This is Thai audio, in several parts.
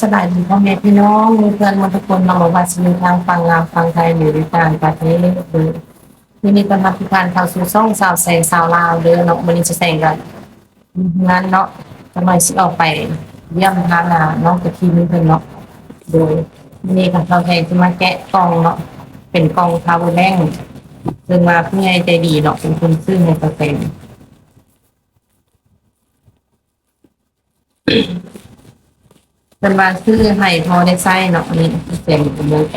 สบายดีพ่อแม่พี่น้องมีเพื่อนมาทุกคนมาบอกว่าสิมีทางฟังลาวฟังไทยหรือในต่างประเทศหรือที่นี่ก็มพิการเข้าสู่ช่องสาวแสงสาวลาวเด้อเนาะวันจะแสงกันงานเนาะจะมสิออกไปเยี่ยมทางอ่าน้องกะทีนี่เพิ่นเนาะโดยวันนี้ค่ะเราแทงจะมาแกะกล่องเนาะเป็นกล่องพาวเวอร์แบงซึ่งมาผู้ใหญ่ใจดีเนาะเป็นคนซื้อให้ตัวเอง เป็นบาซื้อให้พอได้ไส้เนาะอันนี่เสียงเป็นเบอร์แอ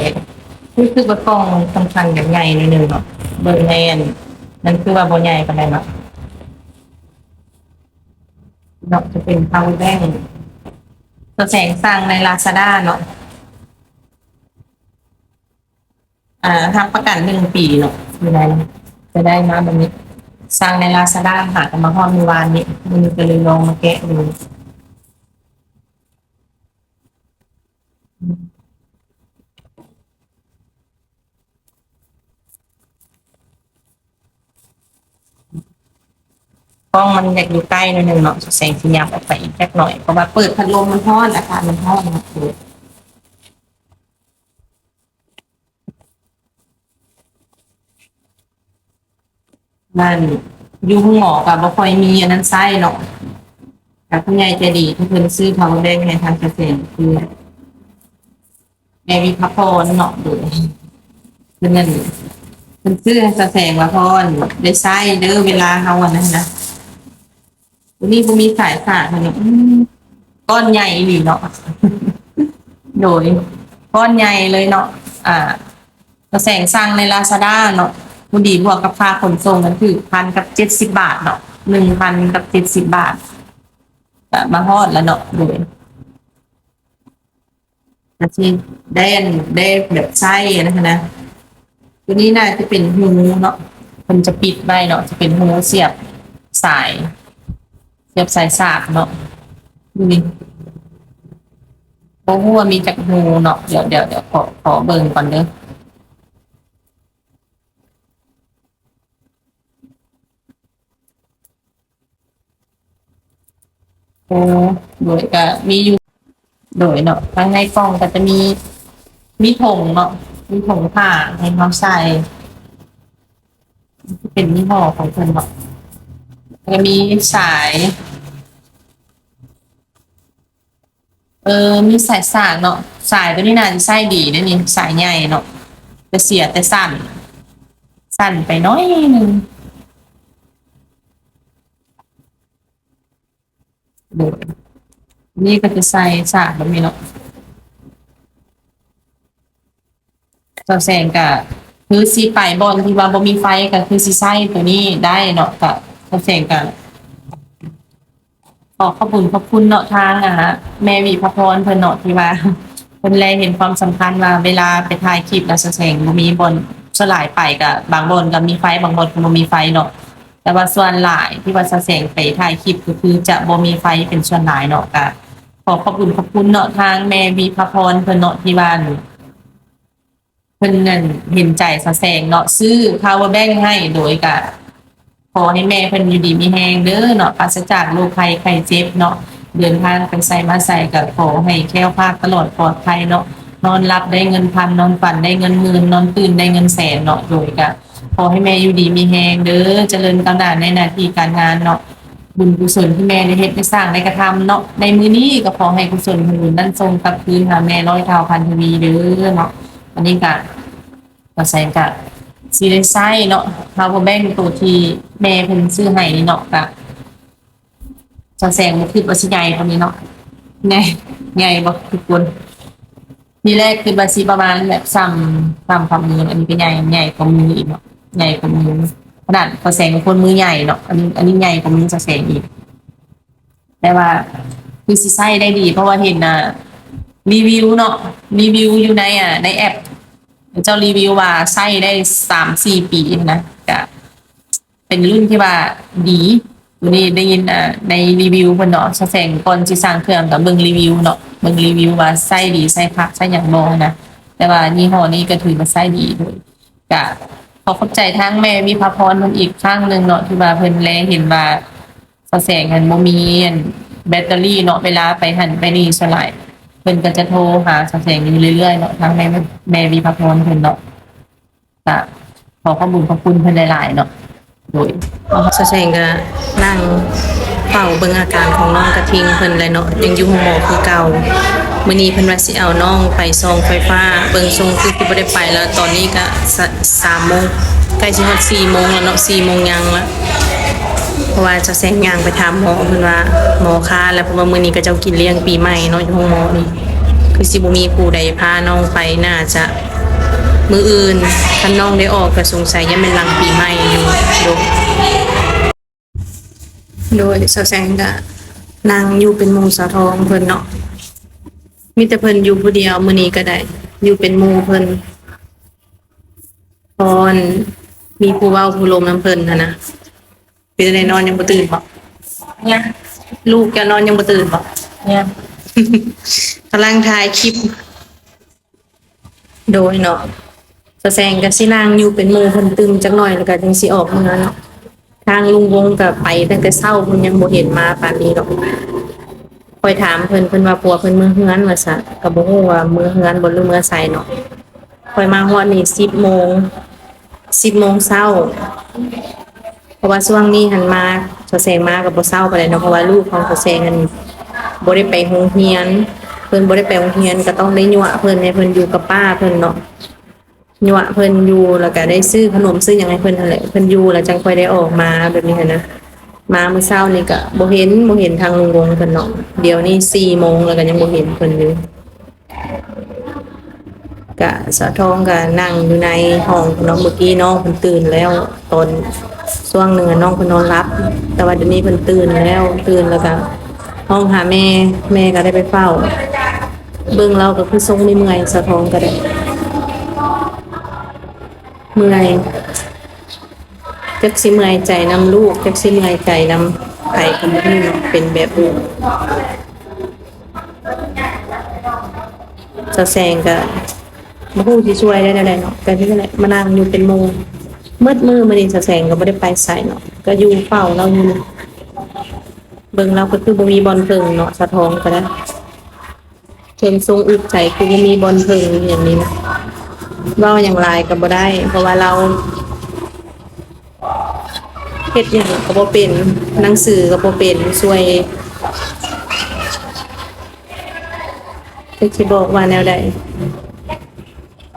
นี่คือว่ากล้องค่อนข้างใหญ่ๆหนิดนึงเนาะเบอร์แนนนั่นคือว่าบ่ใหญ่ปานใดเนาะเนาะจะเป็นพาวเวอร์แบงตัวแสงสั่งในลาซาด้าเนาะอ่าทำประกันหนึ่งปีเนาะคืออะไรจะได้มาแบบนี้สั่งในลาซาด้าหากันมาห้องมีวานนี้มันก็เลยลองมาแกะดู กล้องมันอยากอยู่ใกล้หนิดนึงเนาะแสงสียับออกไปอีกแค่หน่อยเพราะว่าเปิดพัดลมมันร้อนอากาศมันร้อนนะดูนั่นยุงหมอกับบ่ค่อยมีอันนั้นไส้เนาะแต่ผู้ใหญ่ใจดีที่เพิ่นซื้อเขาแดงในทางเกษตรคือแม่วิพพรเนาะดูเพิ่นนั่นเพิ่นซื้อให้แสงว่าพรได้ไส้เด้อเวลาเฮาอันนั้นนะ วันนี้บุมีสายสาดมันอืมก้อนใหญ่หรือเนาะโดยก้อนใหญ่เลยเนาะอ่ากระแสงสั่งในลาซาด้าเนาะบุดีบวกกับค่าขนส่งกันคือพันกับเจ็ดสิบบาทเนาะหนึ่งพันกับเจ็ดสิบบาทก็มาฮอดแล้วเนาะโดยอาชีพแดนแดนแบบไส้นะคะนะตัวนี้น่าจะเป็นหูเนาะมันจะปิดไว้เนาะจะเป็นหูเสียบสาย เสียบสายสาบเนาะดูนี่โอ้โหมีจากหูเนาะเดี๋ยวเดี๋ยวเดี๋ยวขอขอเบิ่งก่อนเด้อโอ้โดยก็มีอยู่โดยเนาะข้างในกล่องก็จะมีมีผงเนาะมีผงผ้าให้เขาใส่เป็นยี่ห้อของเพิ่นเนาะแล้วก็มีสาย เออ มีสายสากเนาะ สายตัวนี้น่าจะใส่ดีนะนี่สายใหญ่เนาะแต่เสียแต่สั้น สั้นไปน้อยหนึ่งโดยนี่ก็จะใส่สากแบบนี้เนาะเจ้าแสงกับคือสีไปบอลที่ว่าบ่มีไฟก็คือสีใส่ตัวนี้ได้เนาะกับเจ้าแสงกับ ขอขอบคุณขอบคุณเนาะทางอะแม่วีพระพรเพิ่นเนาะที่ว่าเพิ่นแลเห็นความสำคัญว่าเวลาไปถ่ายคลิปแล้วแสงบ่มีบนสลายไปกับบางบนก็มีไฟบางบนก็บ่มีไฟเนาะแต่ว่าส่วนหลายที่ว่าแสงไปถ่ายคลิปก็คือจะบ่มีไฟเป็นส่วนหลายเนาะก็ขอขอบคุณขอบคุณเนาะทางแม่วีพระพรเพิ่นเนาะที่ว่าเพิ่นนั่นเห็นใจแสงเนาะซื้อ power bank ให้โดยก็ ขอให้แม่เพิ่นอยู่ดีมีแฮงเด้อเนาะปราศจากโรคภัยไข้เจ็บเนาะเดินทางไปใส่มาใส่ก็ขอให้แคล้วคลาดตลอดปลอดภัยเนาะนอนหลับได้เงินพันนอนฝันได้เงินหมื่นนอนตื่นได้เงินแสนเนาะโดยก็ขอให้แม่อยู่ดีมีแฮงเด้อเจริญก้าวหน้าในหน้าที่การงานเนาะบุญกุศลที่แม่ได้เฮ็ดได้สร้างได้กระทำเนาะในมื้อนี้ก็ขอให้กุศลผลบุญนั้นทรงกลับคืนหาแม่ร้อยเท่าพันทวีเด้อเนาะอันนี้ก็ก็แสงก็ สีได้ไส้เนาะ power bank ตัวที่แม่เพิ่นซื้อใหญ่เนาะกะจะแสงมันคือว่าสิใหญ่ตรงนี้เนาะแน่ใหญ่บ่ทุกคนทีแรกคือว่าสิประมาณแบบซ้ำซ้ำฝ่ามืออันนี้ก็ใหญ่ใหญ่กว่ามืออีกเนาะใหญ่กว่ามือขนาดกระแสงของคนมือใหญ่เนาะอันนี้อันนี้ใหญ่กว่ามือจะแสงอีก แต่ว่าคือสิไส้ได้ดี เพราะว่าเห็นน่ะรีวิวเนาะรีวิวอยู่ในอะในแอป เจ้ารีวิวว่าใช้ได้สามสี่ปีนะก็เป็นรุ่นที่ว่าดีตัวนี้ได้ยินอ่าในรีวิวเพิ่นเนาะแสงก่อนสิสร้างเครื่องกับเบิ่งรีวิวเนาะเบิ่งรีวิวว่าใช้ดีใช้คักใช้หยังบ่นะแต่ว่ายี่ห้อนี้ก็ถือว่าใช้ดีด้วยก็ขอขอบใจทางแม่วิภาพรเพิ่นอีกครั้งหนึ่งเนาะที่ว่าเพิ่นแลเห็นว่าแสงมันบ่มีอันแบตเตอรี่เนาะเวลาไปหันไปนี่สลาย เพิ่นก็จะโทรหาสาวแสงอยู่เรื่อยๆเนาะทางแม่แม่วีพพรเพิ่นเนาะก็ขอขอบคุณขอบคุณเพิ่นหลายๆเนาะโดย สแสงก็นั่งเฝ้าเบิ่งอาการของน้องกระทิงเพิ่นเลยเนาะยังอยู่ห้องหมอคือเก่ามื้อนี้เพิ่นว่าสิเอาน้องไปส่องไฟฟ้า เบิ่งทรงคือสิบ่ได้ไปแล้วตอนนี้ก็สะ3โมงใกล้สิฮอด4โมงแล้วเนาะ4โมงยังละ เพราะว่าจะแซงยางไปถามหมอเพิ่นว่าหมอคะแล้วเพราะว่ามื้อนี้ก็เจ้ากินเลี้ยงปีใหม่เนาะอยู่ห้องหมอนี่คือสิบ่มีผู้ใดพาน้องไปน่าจะมืออื่นคันน้องได้ออกก็สงสัยยังเป็นหลังปีใหม่อยู่โดยโดยสาวแสงก็นางอยู่เป็นหมูสาวทองเพิ่นเนาะมีแต่เพิ่นอยู่ผู้เดียวมื้อนี้ก็ได้ อยู่เป็นหมู่เพิ่นพรมีผู้เว้าผู้ลมน้ำเพิ่นนะนะ เป็นได้นอนยังบ่ตื่นบ่เนี่ยลูกจะนอนยังบ่ตื่นบ่เนี่ยกำลังถ่ายคลิป โดยเนาะสแสงกับสินางอยู่เป็นหมู่เพิ่นตึมจักหน่อยแล้วก็จังสิออกเมือเนาะทางลุงวงก็ไปตั้งแต่เช้าเพิ่นยังบ่เห็นมาปานนี้หรอกคอยถามเพิ่นเพิ่นว่าปัวเพิ่นมือเฮือนว่าซะก็บ่ฮู้ว่ามือเฮือนบ่หรือมือไสเนาะคอยมาฮอดนี่10โมง10โมงเช้าเพ ราะว่าช่วงนี้หันมาสแสงมาก็บ่เช้าไปานใดเนาะเพราะว่าลูกของสแสงนั้นบ่ได้ไปโรงเรียน เพิ่นบ่ได้ไปโรงเรียนก็ต้องได้ยั่วเพิ่นให้เพิ่นอยู่กับป้าเพิ่นเนาะยั่วเพิ่นอยู่แล้วก็ได้ซื้อขนมซื้อหยังให้เพิ่นนั่นแหละเพิ่นอยู่แล้วจังค่อยได้ออกมาแบบนี้นะมามื้อเช้านี่ก็บ่เห็นบ่เห็นทางลุงวงเพิ่นเนาะเดี๋ยวนี้4โมงแล้วก็ยังบ่เห็นเพิ่นอยู่ก็สะท้องก็นั่งอยู่ในห้องเนาะเมื่อกี้น้องเพิ่นตื่นแล้วตอน ช่วงหนึ่งอะน้องเพิ่นนอนหลับ แต่ว่าเดี๋ยวนี้เพิ่นตื่นแล้วตื่นแล้วก็ห้องหาแม่แม่ก็ได้ไปเฝ้า เบิ่งเราก็คือทรงไม่เมื่อยสะท้องก็ได้เมื่อยจักสิเมื่อยใจนำลูกจักสิเมื่อยใจนำไผกับมือเป็นแบบนี้สะแซงก็มาพูดที่ช่วยได้ได้เนาะก็ที่นั่นแหละมานั่งอยู่เป็นโมง มืดมือมาดิสะแซงก็ไม่ได้ไปใส่เนาะก็อยู่เฝ้าเราอยู่เบิ่งเราก็คือบ่มีบอลเพิงเนาะสะท้องก็ได้เชิงทรงอึดใจคือบ่มีบอลเพิงอย่างนี้นะว้าอย่างไรก็บ่ได้ เพราะว่าเราเฮ็ดหยังก็บ่เป็นหนังสือก็บ่เป็นช่วยจะสิบอกว่าแนวใด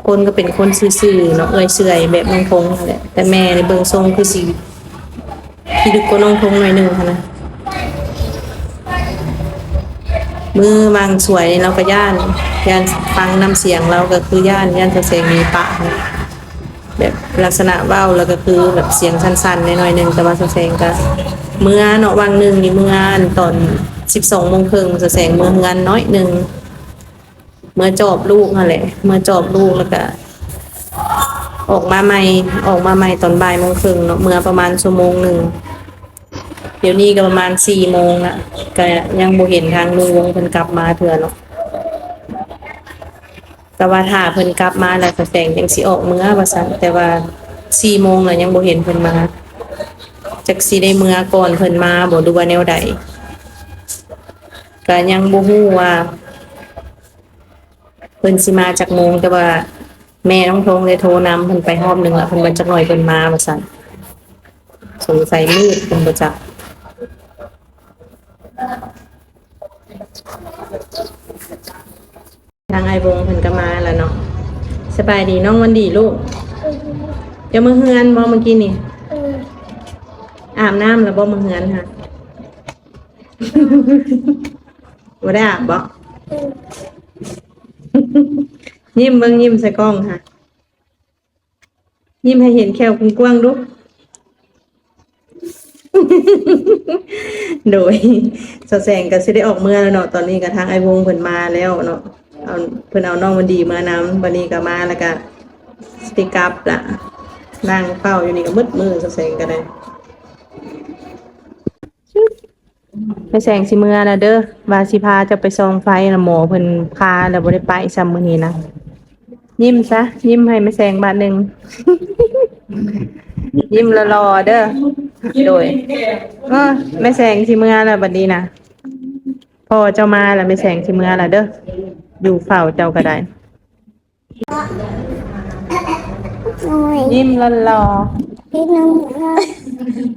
คนก็เป็นคนซื่อๆเนาะเอ้ยเสื่อยแบบน้องพงนั่นแหละแต่แม่ในเบิ่งทรงคือสิพี่ดึกกว่าน้องพงหน่อยหนึงหั้นะมือบางสวยเราก็ย่านย่านฟังน้ำเสียงเราก็คือย่านย่านเสียงมีปะแบบลักษณะเว้าแล้วก็คือแบบเสียงสั้นๆหน่อยหนึ่งแต่ว่าแสงก็เมื่อเนาะวางหนึ่งนี่เมื่ออันตอนสิบสองโมงครึ่งแสงเมื่อเงินน้อยหนึ่ง เมื่อจอบลูกนั่นแหละเมื่อจอบลูกแล้วก็ออกมาใหม่ออกมาใหม่ตอนบ่ายโมงครึ่งเนาะเมื่อประมาณชั่วโมงหนึ่งเดี๋ยวนี้ก็ประมาณสี่โมงละก็ยังบ่เห็นทางลุงวงเพิ่นกลับมาเถื่อเนาะแต่ว่าถ้าเพิ่นกลับมาแล้วก็แสงจังสิออกเมื่อว่าซั่นแต่ว่าสี่โมงแล้วยังบ่เห็นเพิ่นมาจักสิได้เมื่อก่อนเพิ่นมาบ่ดูว่าแนวใดก็ยังบ่ฮู้ว่า เพิ่นสิมาจากโมงแต่ว่า แม่น้องทงได้โทรนำเพิ่นไปรอบหนึงล้วเพิ่นว่าจักหน่อยเพิ่นมาว่าซั่นสงสัยมืดเป็นประจักทางไอวงเพิ่นก็มาแล้วเนาะสบายดีน้องวันดีลูกเดี๋ยวมือเฮือนบ่เมื่อกี้นี่อาบน้ำแล้วบ่มือเฮือนค่ะบ่ได้อาบบ่ ยิ้มเบิ่งยิ้มใส่กล้องค่ะ ยิ้มให้เห็นแควกว้างๆดูโดยสแสงก็สิได้ออกเมื่อแล้วเนาะตอนนี้ก็ทางไอวงเพิ่นมาแล้วเนาะเอาเพิ่นเอาน้องวันดีมานำวันนี้ก็มาแล้วก็สติกับละนั่งเฝ้าอยู่นี่ก็มืดมือสแสงก็ได้ ไปแสงสิเมื่อนะเด้อว่าสิพาจะไปซองไฟนะหมอเพิ่นพาแล้วบ่ได้ไปซ้ำมื้อนี้นะยิ้มซะ ยิ้มให้แม่แสงบาทหนึงยิ้มรอๆเด้อโดยเออแม่แสงสิเมื่อแล้วบัดนี้นะพ่อเจ้ามาแล้วแม่แสงสิเมื่อแล้วเด้ออยู่เฝ้าเจ้าก็ได้โอ้ยยิ้มละรอพี่น้องนะ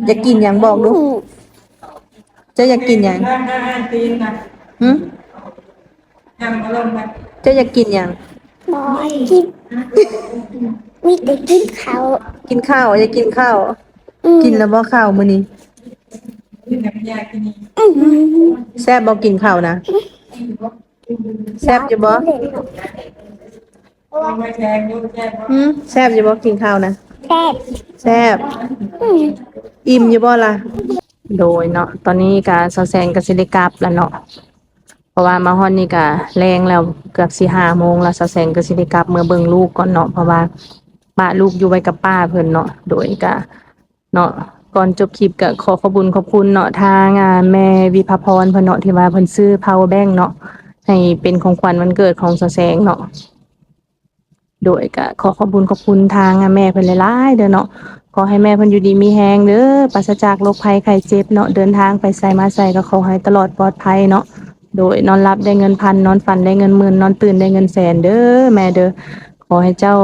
อยากกินหยังบอกดู เจ้าอยากกินหยังหึเจ้าอยากกินหยังบอยกินมีแต่กินเขาวกินข้าวอยากกินข้าว อืมกินแล้วบ่ข้าวมื้อนี้อืมแซ่บบ่กินข้าวนะแซ่บอยู่บ่เล่นหรอกหึแซ่บอยู่บ่กินข้าวนะแซ่บแซ่บอืมอิ่มอยู่บ่ล่ะ โดยเนาะตอนนี้ก็ซอแซงก็สิได้กลับแล้วเนาะเพราะว่ามาฮอดนี่ก็แรงแล้วเกือบสิ5โมงแล้วซอแซงก็สิได้กลับเมื่อเบิ่งลูกก่อนเนาะเพราะว่าป้าลูกอยู่ไว้กับป้าเพิ่นเนาะโดยก็เนาะก่อนจบคลิปก็ขอขอบคุญขอบคุณเนาะทางอ่าแม่วิภาพรเพิ่นเนาะที่ว่าเพิ่นซื้อ power bank เนาะให้เป็นของขวัญวันเกิดของซอแซงเนาะ โดยก็ขอขอบคุญขอบคุณทางอะแม่เพิ่นหลายๆเด้อเนาะขอให้แม่เพิ่นอยู่ดีมีแฮงเด้อปราศจากโรคภัยไข้เจ็บเนาะเดินทางไปไสมาไสก็ขอให้ตลอดปลอดภัยเนาะโดยนอนหลับได้เงินพันนอนฝันได้เงินหมื่นนอนตื่นได้เงินแสนเด้อแม่เด้อขอให้เจ้า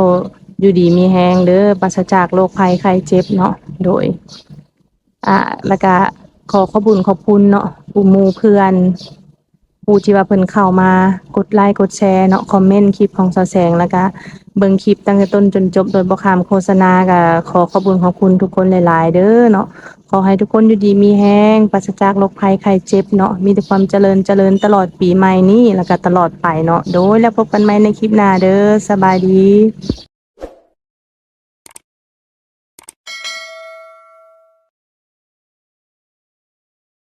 อยู่ดีมีแฮงเด้อปราศจากโรคภัยไข้เจ็บเนาะโดย อ่าแล้วก็ขอขอบุญขอบคุณเนาะผู้หมู่เพื่อน ผู้ที่ว่าเพิ่นเข้ามากดไลค์กดแชร์เนาะคอมเมนต์คลิปของสอแสงแล้วก็เบิ่งคลิปตั้งแต่ต้นจนจบโดยบ่ข้ามโฆษณาก็ขอขอบคุณขอบคุณทุกคนหลาย ๆ เด้อเนาะขอให้ทุกคนอยู่ดีมีแฮงปราศจากโรคภัยไข้เจ็บเนาะมีแต่ความเจริญเจริญตลอดปีใหม่นี้แล้วก็ตลอดไปเนาะโดยแล้วพบกันใหม่ในคลิปหน้าเด้อสบายดี